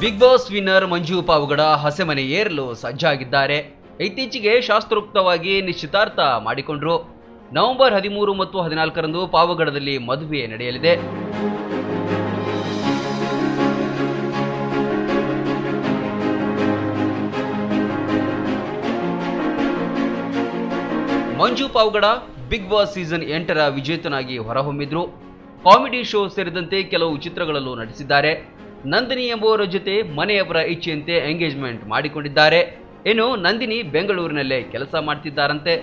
Big boss winner Manju Pavagada ಹಸೆಮನೆ ಏರಲು ಸಜ್ಜಾಗಿದ್ದಾರೆ. ಇತ್ತೀಚೆಗೆ ಶಾಸ್ತ್ರೋಕ್ತವಾಗಿ ನಿಶ್ಚಿತಾರ್ಥ ಮಾಡಿಕೊಂಡ್ರು. ನವೆಂಬರ್ ಹದಿಮೂರು ಮತ್ತು ಹದಿನಾಲ್ಕರಂದು ಪಾವಗಡದಲ್ಲಿ ಮದುವೆ ನಡೆಯಲಿದೆ. Manju Pavagada big boss season ಎಂಟರ ವಿಜೇತನಾಗಿ ಹೊರಹೊಮ್ಮಿದ್ರು. ಕಾಮಿಡಿ ಶೋ ಸೇರಿದಂತೆ ಕೆಲವು ಚಿತ್ರಗಳಲ್ಲೂ ನಟಿಸಿದ್ದಾರೆ. ನಂದಿನಿ ಎಂಬುವರ ಜೊತೆ ಮನೆಯವರ ಇಚ್ಛೆಯಂತೆ ಎಂಗೇಜ್ಮೆಂಟ್ ಮಾಡಿಕೊಂಡಿದ್ದಾರೆ. ಇನ್ನು ನಂದಿನಿ ಬೆಂಗಳೂರಿನಲ್ಲೇ ಕೆಲಸ ಮಾಡ್ತಿದ್ದಾರಂತೆ.